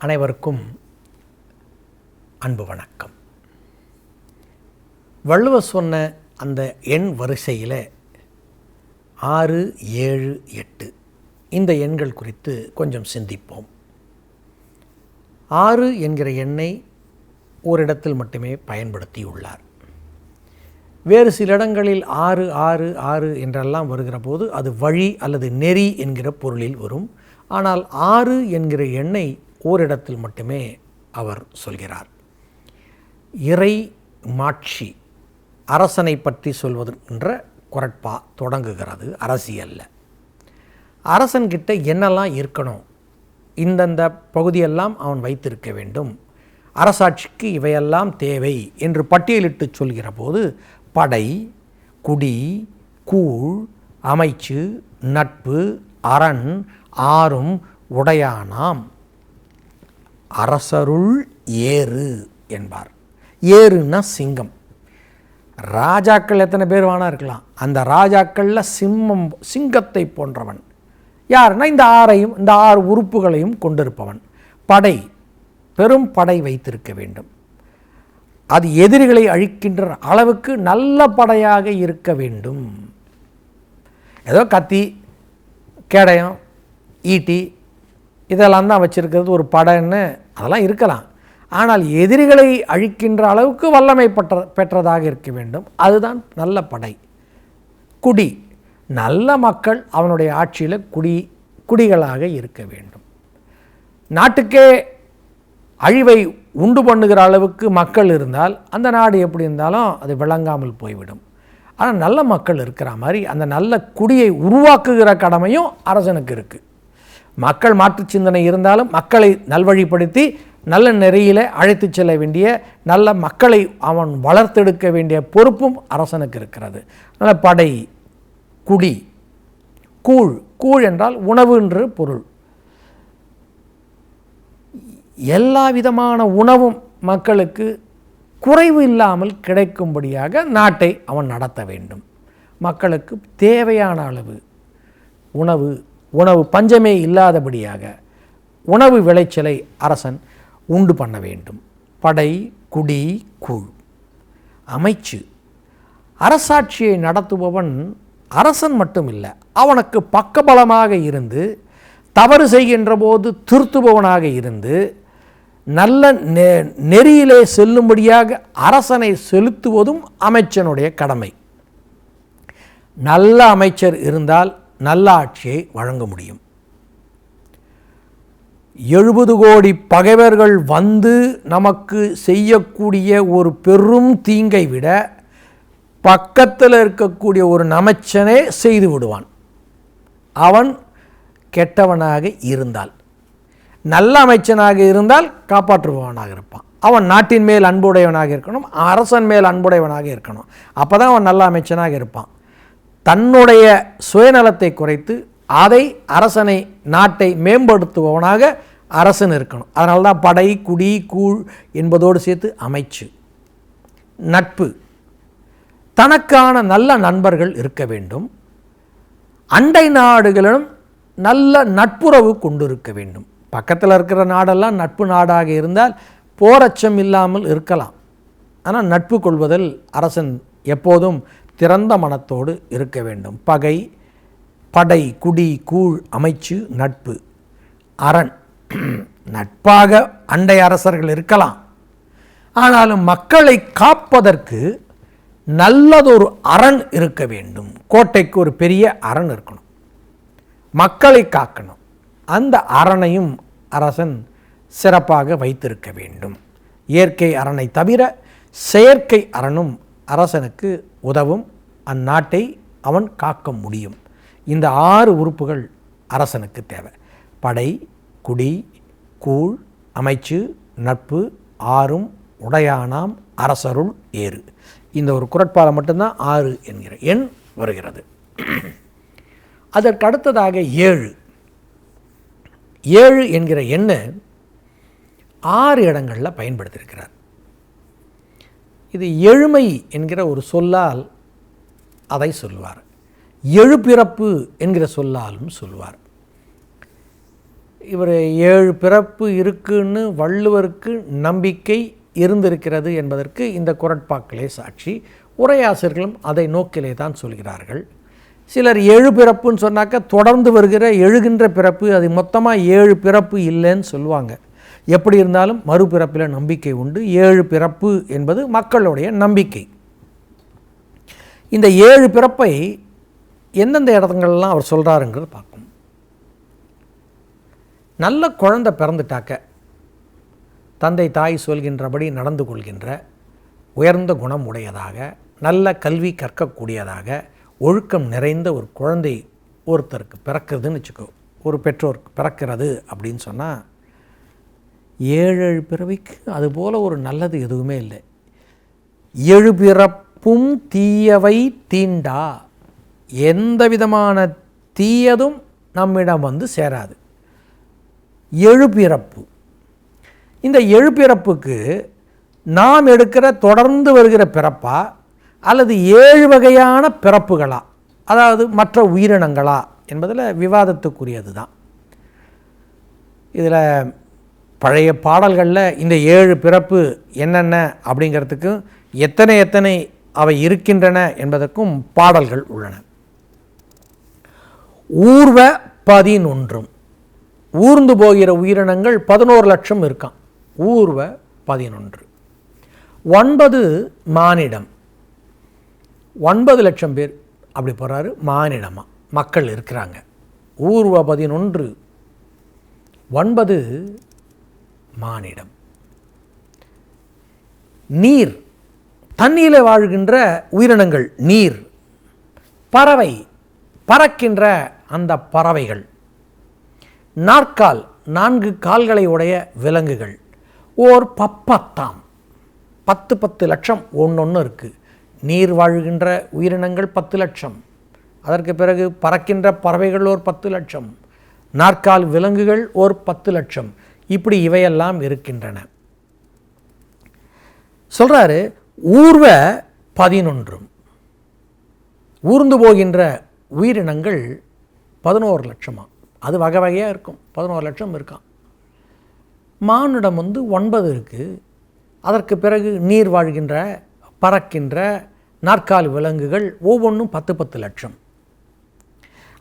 அனைவருக்கும் அன்பு வணக்கம். வள்ளுவர் சொன்ன அந்த எண் வரிசையில் ஆறு ஏழு எட்டு இந்த எண்கள் குறித்து கொஞ்சம் சிந்திப்போம். ஆறு என்கிற எண்ணை ஓரிடத்தில் மட்டுமே பயன்படுத்தியுள்ளார். வேறு சில இடங்களில் ஆறு ஆறு ஆறு என்றெல்லாம் வருகிற போது அது வழி அல்லது நெறி என்கிற பொருளில் வரும். ஆனால் ஆறு என்கிற எண்ணை ஓரிடத்தில் மட்டுமே அவர் சொல்கிறார். இறை மாட்சி அரசனை பற்றி சொல்வது என்ற குரட்பா தொடங்குகிறது அரசியலில். அரசன்கிட்ட என்னெல்லாம் இருக்கணும் இந்தந்த பகுதியெல்லாம் அவன் வைத்திருக்க வேண்டும் அரசாட்சிக்கு இவையெல்லாம் தேவை என்று பட்டியலிட்டு சொல்கிற போது படை குடி கூழ் அமைச்சு நட்பு அரண் ஆறும் உடையானாம். அரசருள் ஏறு என்பார். ஏறுன்னா சிங்கம். ராஜாக்கள் எத்தனை பேர் வேணா இருக்கலாம். அந்த ராஜாக்களில் சிம்மம் சிங்கத்தை போன்றவன். யாருன்னா இந்த ஆறையும் இந்த ஆறு உறுப்புகளையும் கொண்டிருப்பவன். படை பெரும் படை வைத்திருக்க வேண்டும். அது எதிரிகளை அழிக்கின்ற அளவுக்கு நல்ல படையாக இருக்க வேண்டும். ஏதோ கத்தி கேடயம் ஈட்டி இதெல்லாம் தான் வச்சுருக்கிறது ஒரு படைன்னு அதெல்லாம் இருக்கலாம். ஆனால் எதிரிகளை அழிக்கின்ற அளவுக்கு வல்லமை பெற்ற பெற்றதாக இருக்க வேண்டும். அதுதான் நல்ல படை. குடி. நல்ல மக்கள் அவனுடைய ஆட்சியில் குடி குடிகளாக இருக்க வேண்டும். நாட்டுக்கே அழிவை உண்டு பண்ணுகிற அளவுக்கு மக்கள் இருந்தால் அந்த நாடு எப்படி இருந்தாலும் அது விளங்காமல் போய்விடும். ஆனால் நல்ல மக்கள் இருக்கிற மாதிரி அந்த நல்ல குடியை உருவாக்குகிற கடமையும் அரசனுக்கு இருக்குது மக்கள் மாற்று சிந்தனை இருந்தாலும் மக்களை நல்வழிப்படுத்தி நல்ல நெறியில் அழைத்து செல்ல வேண்டிய நல்ல மக்களை அவன் வளர்த்தெடுக்க வேண்டிய பொறுப்பும் அரசனுக்கு இருக்கிறது. அதனால் படை குடி கூழ் கூழ் என்றால் உணவு என்று பொருள். எல்லா விதமான உணவும் மக்களுக்கு குறைவு இல்லாமல் கிடைக்கும்படியாக நாட்டை அவன் நடத்த வேண்டும். மக்களுக்கு தேவையான அளவு உணவு உணவு பஞ்சமே இல்லாதபடியாக உணவு விளைச்சலை அரசன் உண்டு பண்ண வேண்டும். படை குடி கூழ். அமைச்சு. அரசாட்சியை நடத்துபவன் அரசன் மட்டும் இல்லை அவனுக்கு பக்கபலமாக இருந்து தவறு செய்கின்ற போது திருத்துபவனாக இருந்து நல்ல நெ நெறியிலே செல்லும்படியாக அரசனை செலுத்துவதும் அமைச்சனுடைய கடமை. நல்ல அமைச்சர் இருந்தால் நல்லாட்சியை வழங்க முடியும். எழுபது கோடி பகைவர்கள் வந்து நமக்கு செய்யக்கூடிய ஒரு பெரும் தீங்கை விட பக்கத்தில் இருக்கக்கூடிய ஒரு நமச்சனே செய்து விடுவான். அவன் கெட்டவனாக இருந்தால் நல்ல அமைச்சனாக இருந்தால் காப்பாற்றுபவனாக இருப்பான். அவன் நாட்டின் மேல் அன்புடையவனாக இருக்கணும் அரசன் மேல் அன்புடையவனாக இருக்கணும். அப்போ தான் அவன் நல்ல அமைச்சனாக இருப்பான். தன்னுடைய சுயநலத்தை குறைத்து அதை அரசனை நாட்டை மேம்படுத்துபவனாக அரசன் இருக்கணும். அதனால தான் படை குடி கூழ் என்பதோடு சேர்த்து அமைச்சு. நட்பு. தனக்கான நல்ல நண்பர்கள் இருக்க வேண்டும். அண்டை நாடுகளிடம் நல்ல நட்புறவு கொண்டிருக்க வேண்டும். பக்கத்தில் இருக்கிற நாடெல்லாம் நட்பு நாடாக இருந்தால் போரச்சம் இல்லாமல் இருக்கலாம். ஆனால் நட்பு கொள்வதில் அரசன் எப்போதும் திறந்த மனத்தோடு இருக்க வேண்டும். பகை படை குடி கூழ் அமைச்சு நட்பு. அரண். நட்பாக அண்டை அரசர்கள் இருக்கலாம். ஆனாலும் மக்களை காப்பதற்கு நல்லதொரு அரண் இருக்க வேண்டும். கோட்டைக்கு ஒரு பெரிய அரண் இருக்கணும். மக்களை காக்கணும். அந்த அரணையும் அரசன் சிறப்பாக வைத்திருக்க வேண்டும். இயற்கை அரணை தவிர செயற்கை அரணும் அரசனுக்கு உதவும் அந்நாட்டை அவன் காக்க முடியும். இந்த ஆறு உறுப்புகள் அரசனுக்கு தேவை. படை குடி கூழ் அமைச்சு நட்பு ஆறும் உடையானாம் அரசருள் ஏறு. இந்த ஒரு குரட்பாலை மட்டும்தான் ஆறு என்கிற எண் வருகிறது. அதற்கு அடுத்ததாக ஏழு. ஏழு என்கிற எண்ணை ஆறு இடங்களில் பயன்படுத்தியிருக்கிறார். இது எழுமை என்கிற ஒரு சொல்லால் அதை சொல்வார். எழுபிறப்பு என்கிற சொல்லாலும் சொல்வார். இவர் ஏழு பிறப்பு இருக்குன்னு வள்ளுவருக்கு நம்பிக்கை இருந்திருக்கிறது என்பதற்கு இந்த குரட்பாக்களே சாட்சி. உரையாசிரியர்களும் அதை நோக்கிலே தான் சொல்கிறார்கள். சிலர் ஏழு பிறப்புன்னு சொன்னாக்க தொடர்ந்து வருகிற எழுகின்ற பிறப்பு அது மொத்தமாக ஏழு பிறப்பு இல்லைன்னு சொல்லுவாங்க. எப்படி இருந்தாலும் மறுபிறப்பில் நம்பிக்கை உண்டு. ஏழு பிறப்பு என்பது மக்களுடைய நம்பிக்கை. இந்த ஏழு பிறப்பை எந்தெந்த இடத்துங்கள்லாம் அவர் சொல்கிறாருங்கிறது பார்க்கணும் நல்ல குழந்தை பிறந்துட்டாக்க தந்தை தாய் சொல்கின்றபடி நடந்து கொள்கின்ற உயர்ந்த குணம் உடையதாக நல்ல கல்வி கற்கக்கூடியதாக ஒழுக்கம் நிறைந்த ஒரு குழந்தை ஒருத்தருக்கு பிறக்கிறதுன்னு வச்சுக்கோ ஒரு பெற்றோருக்கு பிறக்கிறது அப்படின்னு சொன்னால் ஏழு ஏழு பிறவிக்கு அதுபோல் ஒரு நல்லது எதுவுமே இல்லை. ஏழு பிறப்பும் தீயவை தீண்டா. எந்த விதமான தீயதும் நம்மிடம் வந்து சேராது. எழுபிறப்பு இந்த எழுபிறப்புக்கு நாம் எடுக்கிற தொடர்ந்து வருகிற பிறப்பா? அல்லது ஏழு வகையான பிறப்புகளா? அதாவது மற்ற உயிரினங்களா? என்பதில் விவாதத்துக்குரியது தான் இதில் பழைய பாடல்களில் இந்த ஏழு பிறப்பு என்னென்ன அப்படிங்கிறதுக்கு எத்தனை எத்தனை அவை இருக்கின்றன என்பதற்கும் பாடல்கள் உள்ளன. ஊர்வ பதினொன்றும். ஊர்ந்து போகிற உயிரினங்கள் பதினோரு லட்சம் இருக்கான் ஊர்வ பதினொன்று. ஒன்பது மானிடம். ஒன்பது லட்சம் பேர் அப்படி போகிறாரு மானிடமாக மக்கள் இருக்கிறாங்க. ஊர்வ பதினொன்று. ஒன்பது மானிடம். நீர் தண்ணியில் வாழ்கின்ற உயிரினங்கள் நீர் பறவை பறக்கின்ற அந்த பறவைகள் நாற்கால் நான்கு கால்களை உடைய விலங்குகள் ஓர் பப்பத்தாம். பத்து பத்து லட்சம் ஒன்று இருக்குது நீர் வாழ்கின்ற உயிரினங்கள் பத்து லட்சம். அதற்கு பிறகு பறக்கின்ற பறவைகள் ஓர் பத்து லட்சம். நாற்கால் விலங்குகள் ஓர் பத்து லட்சம். இப்படி இவையெல்லாம் இருக்கின்றன. சொல்கிறாரு ஊர்வ பதினொன்றும். ஊர்ந்து போகின்ற உயிரினங்கள் பதினோரு லட்சமாக அது வகை வகையாக இருக்கும். பதினோரு லட்சம் இருக்கான் மானுடம் வந்து ஒன்பது இருக்குது அதற்கு பிறகு நீர் வாழ்கின்ற பறக்கின்ற நாற்காலி விலங்குகள் ஒவ்வொன்றும் பத்து பத்து லட்சம்.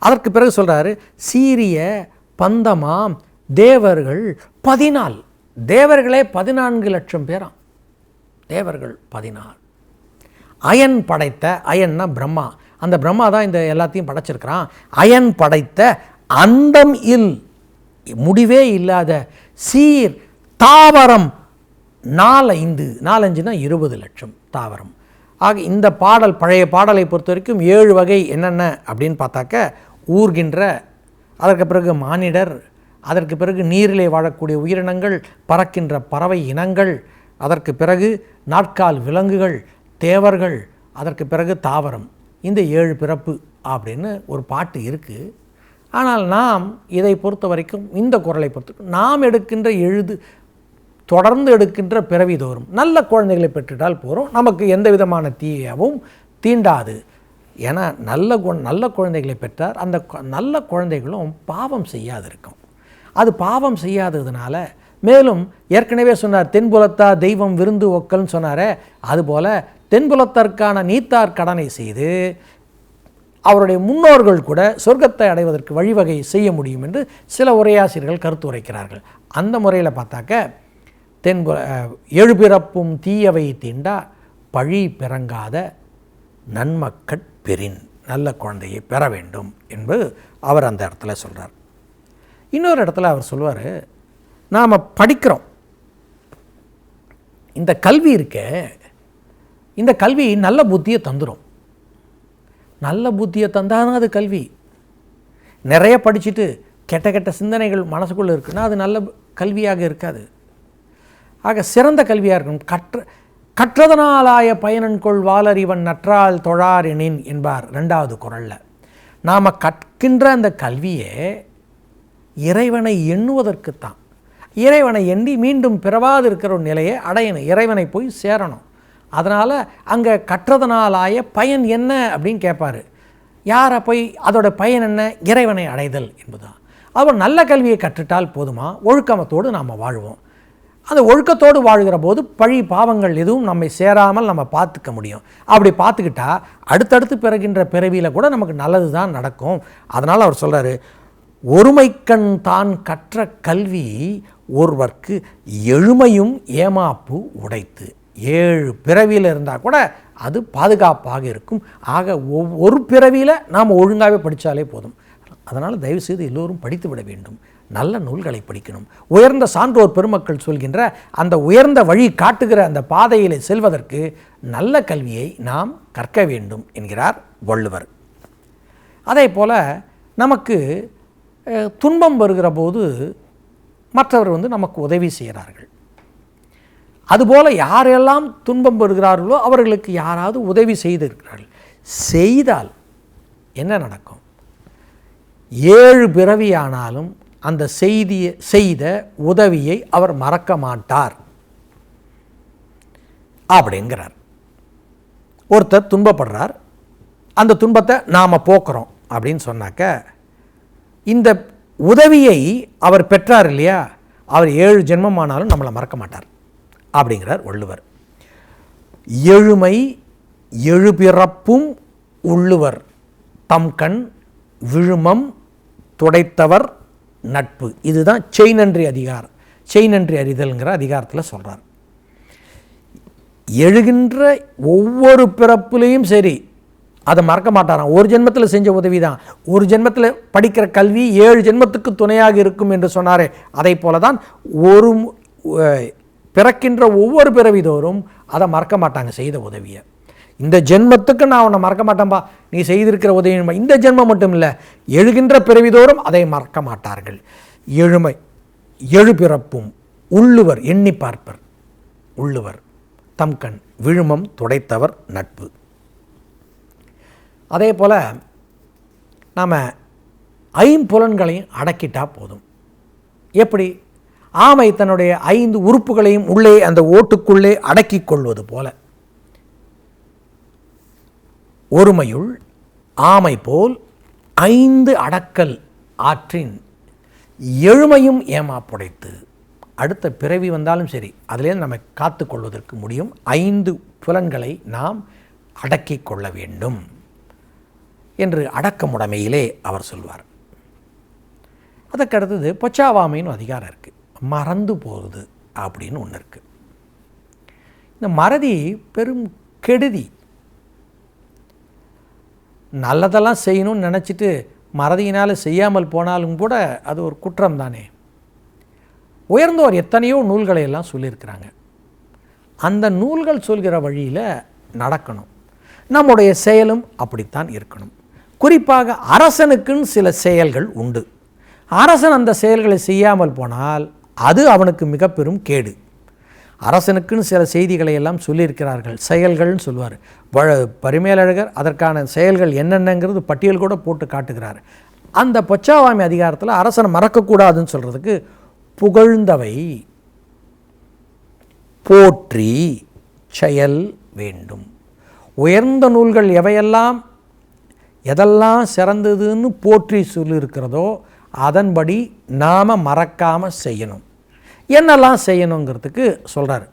அதற்கு பிறகு சொல்கிறாரு சீரிய பந்தமாம் தேவர்கள் பதினால் தேவர்களே பதினான்கு லட்சம் பேராம். தேவர்கள் பதினாறு அயன் படைத்த அயன்னா பிரம்மா. அந்த பிரம்மா தான் இந்த எல்லாத்தையும் படைச்சிருக்கிறான். அயன் படைத்த அந்தம் இல் முடிவே இல்லாத சீர் தாவரம் நாலைந்து நாலஞ்சுனா இருபது லட்சம் தாவரம். ஆக இந்த பாடல் பழைய பாடலை பொறுத்த வரைக்கும் ஏழு வகை என்னென்ன அப்படின்னு பார்த்தாக்க ஊர்கின்ற அதற்கு பிறகு மானிடர் அதற்கு பிறகு நீரிலே வாழக்கூடிய உயிரினங்கள் பறக்கின்ற பறவை இனங்கள் அதற்கு பிறகு நாட்கால் விலங்குகள் தேவர்கள் அதற்கு பிறகு தாவரம். இந்த ஏழு பிறப்பு அப்படின்னு ஒரு பாட்டு இருக்குது ஆனால் நாம் இதை பொறுத்த வரைக்கும் இந்த குரலை பொறுத்த நாம் எடுக்கின்ற எழுது தொடர்ந்து எடுக்கின்ற பிறவி தோறும் நல்ல குழந்தைகளை பெற்றுட்டால் போகிறோம் நமக்கு எந்த விதமான தீயவும் தீண்டாது. ஏன்னா நல்ல கு நல்ல குழந்தைகளை பெற்றார். அந்த நல்ல குழந்தைகளும் பாவம் செய்யாது இருக்கும் அது பாவம் செய்யாததுனால மேலும் ஏற்கனவே சொன்னார் தென்புலத்தா தெய்வம் விருந்து ஒக்கல்னு சொன்னாரே அதுபோல் தென்புலத்தற்கான நீத்தார் கடனை செய்து அவருடைய முன்னோர்கள் கூட சொர்க்கத்தை அடைவதற்கு வழிவகை செய்ய முடியும் என்று சில உரையாசிரியர்கள் கருத்து உரைக்கிறார்கள். அந்த முறையில் பார்த்தாக்க தென்புல எழுபிறப்பும் தீயவை தீண்டா பழி பிறங்காத நன்மக்கட் பெறின் நல்ல குழந்தையை பெற வேண்டும் என்பது அவர் அந்த இடத்துல சொல்கிறார் இன்னொரு இடத்துல அவர் சொல்லுவார் நாம் படிக்கிறோம். இந்த கல்வி இருக்க இந்த கல்வி நல்ல புத்தியை தந்துடும் நல்ல புத்தியை தந்தாதான் அது கல்வி. நிறைய படிச்சுட்டு கெட்ட கெட்ட சிந்தனைகள் மனசுக்குள்ளே இருக்குன்னா அது நல்ல கல்வியாக இருக்காது. ஆக சிறந்த கல்வியாக இருக்கணும். கற்ற கற்றதனாலாய பயனன் கொள் வாலறிவன் நற்றால் தொழாரெனின் என்பார் ரெண்டாவது குரலில். நாம் கற்கின்ற அந்த கல்வியை இறைவனை எண்ணுவதற்குத்தான். இறைவனை எண்ணி மீண்டும் பிறவாது இருக்கிற ஒரு நிலையை அடையணும். இறைவனை போய் சேரணும். அதனால் அங்கே கற்றதனாலாய பயன் என்ன அப்படின்னு கேட்பாரு யாரை போய் அதோட பயன் என்ன? இறைவனை அடைதல் என்பதுதான். அவர் நல்ல கல்வியை கற்றுட்டால் போதுமா? ஒழுக்கமத்தோடு நாம் வாழ்வோம். அந்த ஒழுக்கத்தோடு வாழ்கிற போது பழி பாவங்கள் எதுவும் நம்மை சேராமல் நம்ம பார்த்துக்க முடியும். அப்படி பார்த்துக்கிட்டா அடுத்தடுத்து பிறகின்ற பிறவியில் கூட நமக்கு நல்லது தான் நடக்கும். அதனால் அவர் சொல்கிறாரு ஒருமைக்கண் தான் கற்ற கல்வி ஒருவர்க்கு எழுமையும் ஏமாப்பு உடைத்து. ஏழு பிறவியில் இருந்தால் கூட அது பாதுகாப்பாக இருக்கும். ஆக ஒரு பிறவியில் நாம் ஒழுங்காகவே படித்தாலே போதும். அதனால் தயவுசெய்து எல்லோரும் படித்து விட வேண்டும். நல்ல நூல்களை படிக்கணும். உயர்ந்த சான்றோர் பெருமக்கள் சொல்கின்ற அந்த உயர்ந்த வழி காட்டுகிற அந்த பாதையில் செல்வதற்கு நல்ல கல்வியை நாம் கற்க வேண்டும் என்கிறார் வள்ளுவர். அதே போல் நமக்கு துன்பம் வருகிற போது மற்றவர் வந்து நமக்கு உதவி செய்கிறார்கள். அதுபோல் யாரெல்லாம் துன்பம் வருகிறார்களோ அவர்களுக்கு யாராவது உதவி செய்திருக்கிறார்கள். செய்தால் என்ன நடக்கும்? ஏழு பிறவியானாலும் அந்த செய்தியை செய்த உதவியை அவர் மறக்க மாட்டார். அப்படிங்கிறார். ஒருத்தர் துன்பப்படுறார். அந்த துன்பத்தை நாம் போக்குறோம் அப்படின்னு சொன்னாக்க இந்த உதவியை அவர் பெற்றார் இல்லையா? அவர் ஏழு ஜென்மமானாலும் நம்மளை மறக்க மாட்டார் அப்படிங்கிறார் வள்ளுவர். எழுமை எழுபிறப்பும் உள்ளுவர். தம் கண் விழுமம் துடைத்தவர் நட்பு. இதுதான் செய்நன்றி அதிகாரம். செய்நன்றி அறிதல்ங்கிற அதிகாரத்தில் சொல்கிறார் எழுகின்ற ஒவ்வொரு பிறப்புலேயும் சரி அதை மறக்க மாட்டாராம். ஒரு ஜென்மத்தில் செஞ்ச உதவி தான் ஒரு ஜென்மத்தில் படிக்கிற கல்வி ஏழு ஜென்மத்துக்கு துணையாக இருக்கும் என்று சொன்னாரே. அதை போல தான் ஒரு பிறக்கின்ற ஒவ்வொரு பிறவிதோறும் அதை மறக்க மாட்டாங்க செய்த உதவியை. இந்த ஜென்மத்துக்கு நான் உன்னை மறக்க மாட்டேன்பா. நீ செய்திருக்கிற உதவி இந்த ஜென்மம் மட்டும் இல்லை எழுகின்ற பிறவிதோறும் அதை மறக்க மாட்டார்கள். எழுமை எழுபிறப்பும் உள்ளுவர் எண்ணி பார்ப்பர். உள்ளுவர் தம் கண் விழுமம் துடைத்தவர் நட்பு. அதே போல் நாம் ஐம்புலன்களையும் அடக்கிட்டால் போதும். எப்படி? ஆமை தன்னுடைய ஐந்து உறுப்புகளையும் உள்ளே அந்த ஓட்டுக்குள்ளே அடக்கிக் கொள்வது போல. ஒருமையுள் ஆமை போல் ஐந்து அடக்கல் ஆற்றின் எழுமையும் ஏமாப்புடைத்து அடுத்த பிறவி வந்தாலும் சரி அதிலேருந்து நம்ம காத்துக்கொள்வதற்கு முடியும். ஐந்து புலன்களை நாம் அடக்கிக் கொள்ள வேண்டும். என்று அடக்கமுடைமையிலே அவர் சொல்வார். அதுக்கு பொச்சாவாமைன்னு அதிகாரம் இருக்குது மறந்து போகுது அப்படின்னு ஒன்று இருக்குது இந்த மறதி பெரும் கெடுதி. நல்லதெல்லாம் செய்யணும்னு நினச்சிட்டு மறதியினால் செய்யாமல் போனாலும் கூட அது ஒரு குற்றம் தானே. உயர்ந்தோர் எத்தனையோ நூல்களை எல்லாம் சொல்லியிருக்கிறாங்க. அந்த நூல்கள் சொல்கிற வழியில் நடக்கணும். நம்முடைய செயலும் அப்படித்தான் இருக்கணும். குறிப்பாக அரசனுக்குன்னு சில செயல்கள் உண்டு. அரசன் அந்த செயல்களை செய்யாமல் போனால் அது அவனுக்கு மிக பெரும் கேடு. அரசனுக்குன்னு சில செய்திகளை எல்லாம் சொல்லியிருக்கிறார்கள். செயல்கள்னு சொல்லுவார் வ பரிமேலழகர் அதற்கான செயல்கள் என்னென்னங்கிறது பட்டியல் கூட போட்டு காட்டுகிறார். அந்த பொச்சாவாமி அதிகாரத்தில் அரசனை மறக்கக்கூடாதுன்னு சொல்கிறதுக்கு புகழ்ந்தவை போற்றி செயல் வேண்டும். உயர்ந்த நூல்கள் எவையெல்லாம்? எதெல்லாம் சிறந்ததுன்னு போற்றி சொல்லியிருக்கிறதோ அதன்படி நாம் மறக்காமல் செய்யணும். என்னெல்லாம் செய்யணுங்கிறதுக்கு சொல்கிறார்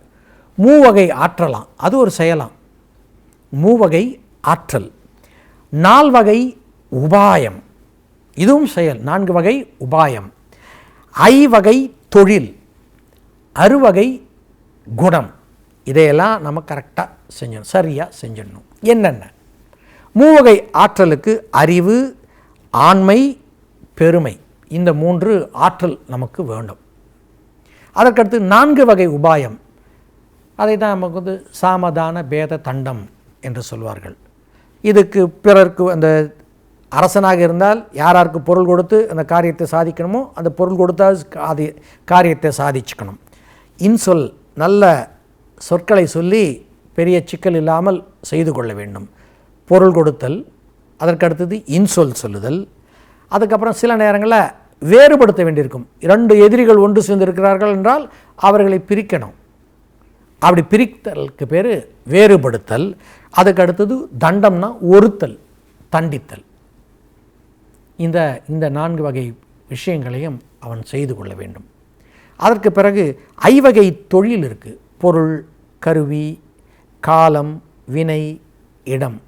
மூவகை ஆற்றலாம். அது ஒரு செயலாம். மூவகை ஆற்றல். நால்வகை உபாயம். இதுவும் செயல். நான்கு வகை உபாயம். ஐவகை தொழில். அறுவகை குணம். இதையெல்லாம் நம்ம கரெக்டாக செஞ்சணும். சரியாக செஞ்சிடணும். என்னென்ன? மூவகை ஆற்றலுக்கு அறிவு ஆண்மை பெருமை. இந்த மூன்று ஆற்றல் நமக்கு வேண்டும். அதற்கடுத்து நான்கு வகை உபாயம். அதை தான் நமக்கு வந்து சாமதான பேத தண்டம் என்று சொல்வார்கள். இதுக்கு பிறருக்கு அந்த அரசனாக இருந்தால் யாராருக்கு பொருள் கொடுத்து அந்த காரியத்தை சாதிக்கணுமோ அந்த பொருள் கொடுத்தா அது காரியத்தை சாதிச்சுக்கணும். இன்சொல் நல்ல சொற்களை சொல்லி பெரிய சிக்கல் இல்லாமல் செய்து கொள்ள வேண்டும். பொருள் கொடுத்தல் அதற்கடுத்தது இன்சொல் சொல்லுதல் அதுக்கப்புறம் சில நேரங்களில் வேறுபடுத்த வேண்டியிருக்கும். இரண்டு எதிரிகள் ஒன்று சேர்ந்திருக்கிறார்கள் என்றால் அவர்களை பிரிக்கணும். அப்படி பிரித்தலுக்கு பேர் வேறுபடுத்தல் அதுக்கு அடுத்தது தண்டம்னா ஒருத்தல் தண்டித்தல். இந்த இந்த நான்கு வகை விஷயங்களையும் அவன் செய்து கொள்ள வேண்டும். அதற்கு பிறகு ஐவகை தொழில் இருக்குது பொருள் கருவி காலம் வினை இடம்.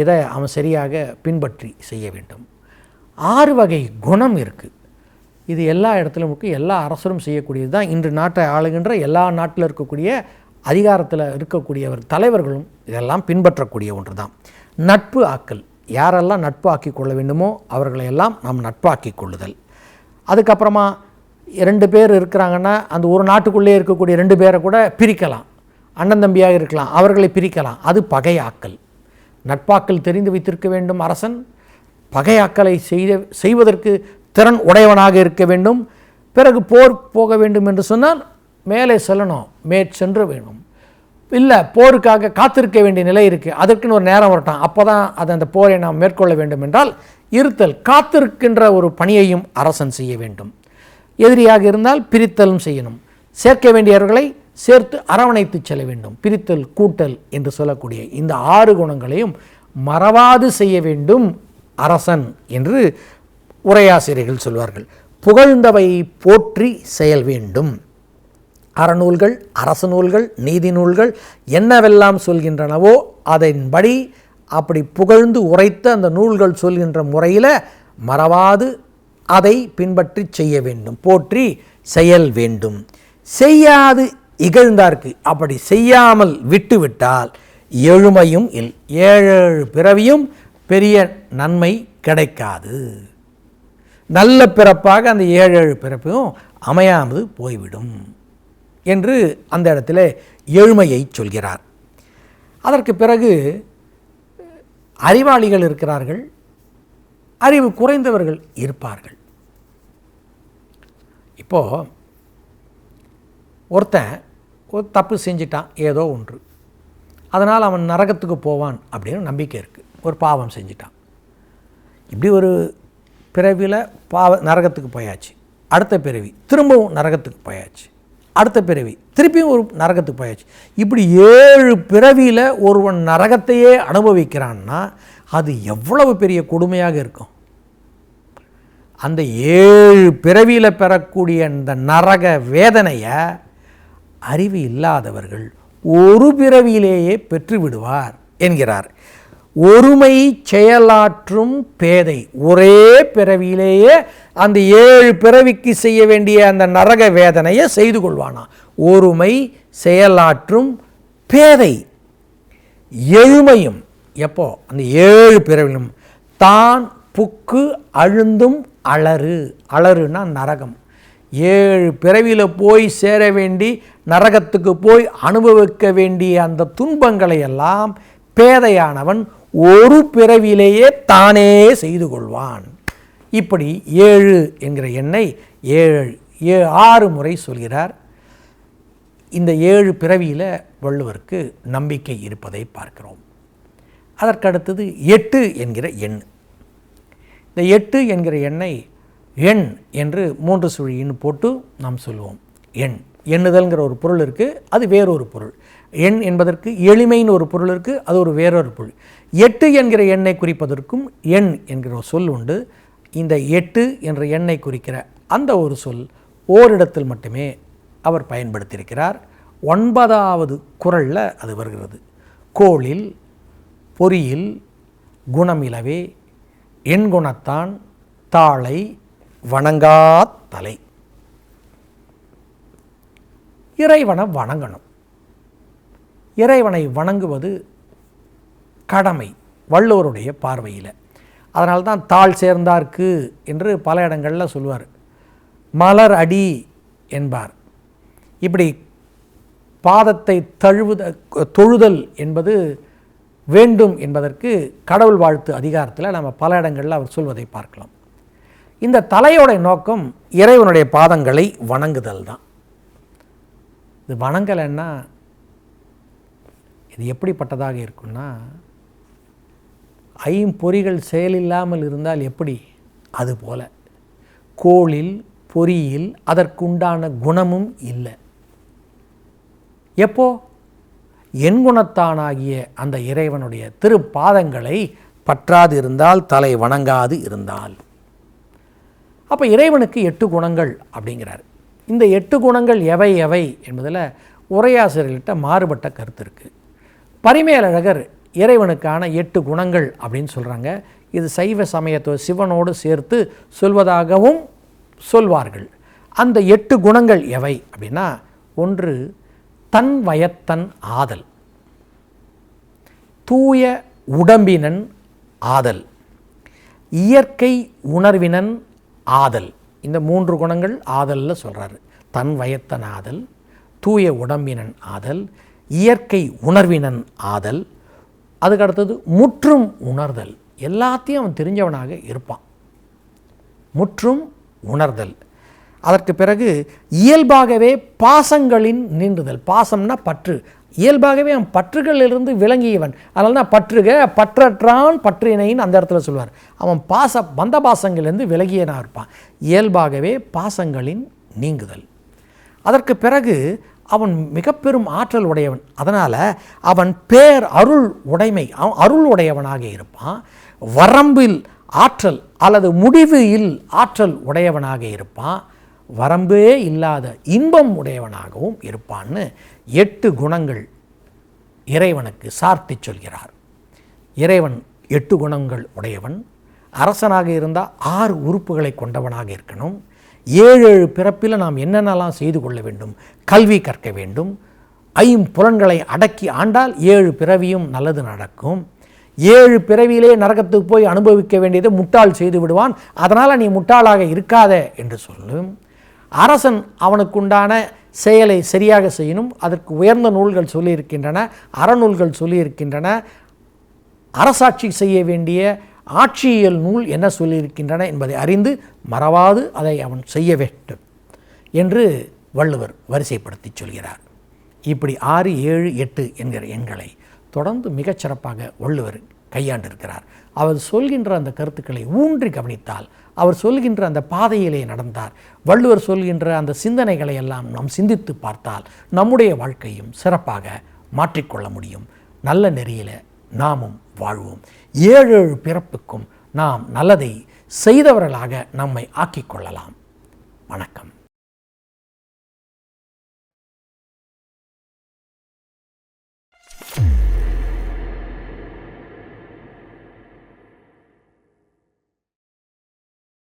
இதை அவன் சரியாக பின்பற்றி செய்ய வேண்டும். ஆறு வகை குணம் இருக்குது இது எல்லா இடத்துலையும் இருக்குது எல்லா அரசரும் செய்யக்கூடியது தான். இன்று நாட்டை ஆளுகின்ற எல்லா நாட்டில் இருக்கக்கூடிய அதிகாரத்தில் இருக்கக்கூடியவர் தலைவர்களும் இதெல்லாம் பின்பற்றக்கூடிய ஒன்று தான் நட்பு ஆக்கல். யாரெல்லாம் நட்பு ஆக்கி கொள்ள வேண்டுமோ அவர்களை எல்லாம் நாம் நட்பாக்கி கொள்ளுதல். அதுக்கப்புறமா ரெண்டு பேர் இருக்கிறாங்கன்னா அந்த ஒரு நாட்டுக்குள்ளே இருக்கக்கூடிய ரெண்டு பேரை கூட பிரிக்கலாம். அண்ணன் தம்பியாக இருக்கலாம். அவர்களை பிரிக்கலாம். அது பகையாக்கல். நட்பாக்கள் தெரிந்து வைத்திருக்க வேண்டும் அரசன். பகையாக்கலை செய்த செய்வதற்கு திறன் உடையவனாக இருக்க வேண்டும். பிறகு போர் போக வேண்டும் என்று சொன்னால் மேலே செல்லணும் மேற்சென்று வேணும். இல்லை போருக்காக காத்திருக்க வேண்டிய நிலை இருக்குது அதற்குன்னு ஒரு நேரம் வரட்டும். அப்போ தான் அது அந்த போரை நாம் மேற்கொள்ள வேண்டும் என்றால் இருத்தல் காத்திருக்கின்ற ஒரு பணியையும் அரசன் செய்ய வேண்டும். எதிரியாக இருந்தால் பிரித்தலும் செய்யணும். சேர்க்க வேண்டியவர்களை சேர்த்து அரவணைத்து செல்ல வேண்டும். பிரித்தல் கூட்டல் என்று சொல்லக்கூடிய இந்த ஆறு குணங்களையும் மறவாது செய்ய வேண்டும் அரசன் என்று உரையாசிரியர்கள் சொல்வார்கள். புகழ்ந்தவை போற்றி செயல் வேண்டும். அறநூல்கள் அரச நூல்கள் நீதி நூல்கள் என்னவெல்லாம் சொல்கின்றனவோ அதன்படி அப்படி புகழ்ந்து உரைத்த அந்த நூல்கள் சொல்கின்ற முறையில் மறவாது அதை பின்பற்றி செய்ய வேண்டும். போற்றி செயல் வேண்டும். செய்யாது இகழ்ந்தார்க்கு. அப்படி செய்யாமல் விட்டுவிட்டால் எழுமையும் இல். ஏழேழு பிறவியும் பெரிய நன்மை கிடைக்காது. நல்ல பிறப்பாக அந்த ஏழேழு பிறப்பையும் அமையாமல் போய்விடும் என்று அந்த இடத்துல எழுமையை சொல்கிறார். அதற்கு பிறகு அறிவாளிகள் இருக்கிறார்கள். அறிவு குறைந்தவர்கள் இருப்பார்கள். இப்போது ஒருத்தன் ஒரு தப்பு செஞ்சிட்டான் ஏதோ ஒன்று. அதனால் அவன் நரகத்துக்கு போவான் அப்படின்னு நம்பிக்கை இருக்குது ஒரு பாவம் செஞ்சிட்டான். இப்படி ஒரு பிறவியில் பாவ நரகத்துக்கு போயாச்சு. அடுத்த பிறவி திரும்பவும் நரகத்துக்கு போயாச்சு. அடுத்த பிறவி திருப்பியும் ஒரு நரகத்துக்கு போயாச்சு. இப்படி ஏழு பிறவியில் ஒருவன் நரகத்தையே அனுபவிக்கிறான்னா அது எவ்வளவு பெரிய கொடுமையாக இருக்கும். அந்த ஏழு பிறவியில் பெறக்கூடிய அந்த நரக வேதனையை அறிவு இல்லாதவர்கள் ஒரு பிறவியிலேயே பெற்றுவிடுவார் என்கிறார். ஒருமை செயலாற்றும் பேதை ஒரே பிறவியிலேயே அந்த ஏழு பிறவிக்கு செய்ய வேண்டிய அந்த நரக வேதனையை செய்து கொள்வானா? ஒருமை செயலாற்றும் பேதை எழுமையும் எப்போ? அந்த ஏழு பிறவிலும் தான் புக்கு அழுந்தும் அலறு. அலறுனா நரகம். ஏழு பிறவியில் போய் சேர வேண்டி நரகத்துக்கு போய் அனுபவிக்க வேண்டிய அந்த துன்பங்களை எல்லாம் பேதையானவன் ஒரு பிறவிலேயே தானே செய்து கொள்வான். இப்படி ஏழு என்கிற எண்ணை ஏழு ஏ ஆறு முறை சொல்கிறார். இந்த ஏழு பிறவியில் வள்ளுவருக்கு நம்பிக்கை இருப்பதை பார்க்கிறோம். அதற்கடுத்தது எட்டு என்கிற எண். இந்த எட்டு என்கிற எண்ணை எண் என்று மூன்று சுழின்னு போட்டு நாம் சொல்லுவோம் எண். எண்ணுதல்ங்கிற ஒரு பொருள் இருக்குது அது வேறொரு பொருள். எண் என்பதற்கு எளிமைன்னு ஒரு பொருள் இருக்குது அது ஒரு வேறொரு பொருள். எட்டு என்கிற எண்ணை குறிப்பதற்கும் எண் என்கிற ஒரு சொல் உண்டு. இந்த எட்டு என்ற எண்ணை குறிக்கிற அந்த ஒரு சொல் ஓரிடத்தில் மட்டுமே அவர் பயன்படுத்தியிருக்கிறார். ஒன்பதாவது குரலில் அது வருகிறது. கோளில் பொறியில் குணமிலவே எண் குணத்தான் தாளை வணங்காத் தலை. இறைவனை வணங்கணும். இறைவனை வணங்குவது கடமை வள்ளுவருடைய பார்வையில். அதனால்தான் தாழ் சேர்ந்தார்க்கு என்று பல இடங்களில் சொல்லுவார். மலர் அடி என்பார். இப்படி பாதத்தை தழுவுத தொழுதல் என்பது வேண்டும் என்பதற்கு கடவுள் வாழ்த்து அதிகாரத்தில் நம்ம பல இடங்களில் அவர் சொல்வதை பார்க்கலாம். இந்த தலையோட நோக்கம் இறைவனுடைய பாதங்களை வணங்குதல் தான். இது வணங்கலைன்னா இது எப்படிப்பட்டதாக இருக்குன்னா ஐம்பொறிகள் செயலில்லாமல் இருந்தால் எப்படி? அதுபோல் கோளில் பொறியில் அதற்குண்டான குணமும் இல்லை. எப்போ? என் குணத்தானாகிய அந்த இறைவனுடைய திருப்பாதங்களை பற்றாது இருந்தால் தலை வணங்காது இருந்தால். அப்போ இறைவனுக்கு எட்டு குணங்கள் அப்படிங்கிறார். இந்த எட்டு குணங்கள் எவை எவை என்பதில் உரையாசிரியர்கள்ட்ட மாறுபட்ட கருத்து இருக்குது பரிமேலழகர் இறைவனுக்கான எட்டு குணங்கள் அப்படின்னு சொல்கிறாங்க இது சைவ சமயத்துவ சிவனோடு சேர்த்து சொல்வதாகவும் சொல்வார்கள். அந்த எட்டு குணங்கள் எவை அப்படின்னா ஒன்று தன் வயத்தன் ஆதல். தூய உடம்பினன் ஆதல். இயற்கை உணர்வினன் ஆதல். இந்த மூன்று குணங்கள் ஆதலில் சொல்கிறாரு தன் வயத்தன் ஆதல் தூய உடம்பினன் ஆதல் இயற்கை உணர்வினன் ஆதல் அதுக்கு அடுத்தது முற்றும் உணர்தல். எல்லாத்தையும் அவன் தெரிஞ்சவனாக இருப்பான். முற்றும் உணர்தல். அதற்கு பிறகு இயல்பாகவே பாசங்களின் நீண்டுதல். பாசம்னா பற்று. இயல்பாகவே அவன் பற்றுகளிலிருந்து விளங்கியவன். அதனால தான் பற்றுக பற்றற்றான் பற்றினைன்னு அந்த இடத்துல சொல்வார். அவன் பாச பந்த பாசங்கள்லேருந்து விலகியனாக இருப்பான். இயல்பாகவே பாசங்களின் நீங்குதல். அதற்கு பிறகு அவன் மிக பெரும் ஆற்றல் உடையவன். அதனால் அவன் பேர் அருள் உடைமை அவன் அருள் உடையவனாக இருப்பான். வரம்பில் ஆற்றல் அல்லது முடிவு இல் ஆற்றல் உடையவனாக இருப்பான். வரம்பே இல்லாத இன்பம் உடையவனாகவும் இருப்பான்னு எட்டு குணங்கள் இறைவனுக்கு சார்த்தி சொல்கிறார். இறைவன் எட்டு குணங்கள் உடையவன் அரசனாக இருந்தால் ஆறு உறுப்புகளை கொண்டவனாக இருக்கணும் ஏழு ஏழு பிறப்பில் நாம் என்னென்னலாம் செய்து கொள்ள வேண்டும் கல்வி கற்க வேண்டும் ஐம்புலன்களை அடக்கி ஆண்டால் ஏழு பிறவியும் நல்லது நடக்கும். ஏழு பிறவியிலே நரகத்துக்கு போய் அனுபவிக்க வேண்டியதை முட்டாள் செய்து விடுவான் அதனால் நீ முட்டாளாக இருக்காத என்று சொல்லும் அரசன் அவனுக்குண்டான செயலை சரியாக செய்யணும். அதற்கு உயர்ந்த நூல்கள் சொல்லியிருக்கின்றன அறநூல்கள் சொல்லியிருக்கின்றன. அரசாட்சி செய்ய வேண்டிய ஆட்சியியல் நூல் என்ன சொல்லியிருக்கின்றன என்பதை அறிந்து மறவாது அதை அவன் செய்ய வேண்டும் என்று வள்ளுவர் வரிசைப்படுத்தி சொல்கிறார். இப்படி ஆறு ஏழு எட்டு என்கிற எண்களை தொடர்ந்து மிகச்சிறப்பாக வள்ளுவர் கையாண்டிருக்கிறார். அவர் சொல்கின்ற அந்த கருத்துக்களை ஊன்றி கவனித்தால் அவர் சொல்கின்ற அந்த பாதையிலே நடந்தார். வள்ளுவர் சொல்கின்ற அந்த சிந்தனைகளை எல்லாம் நாம் சிந்தித்து பார்த்தால் நம்முடைய வாழ்க்கையும் சிறப்பாக மாற்றிக்கொள்ள முடியும். நல்ல நெறியில் நாமும் வாழ்வோம். ஏழு ஏழு பிறப்புக்கும் நாம் நல்லதை செய்தவர்களாக நம்மை ஆக்கிக் கொள்ளலாம். வணக்கம்.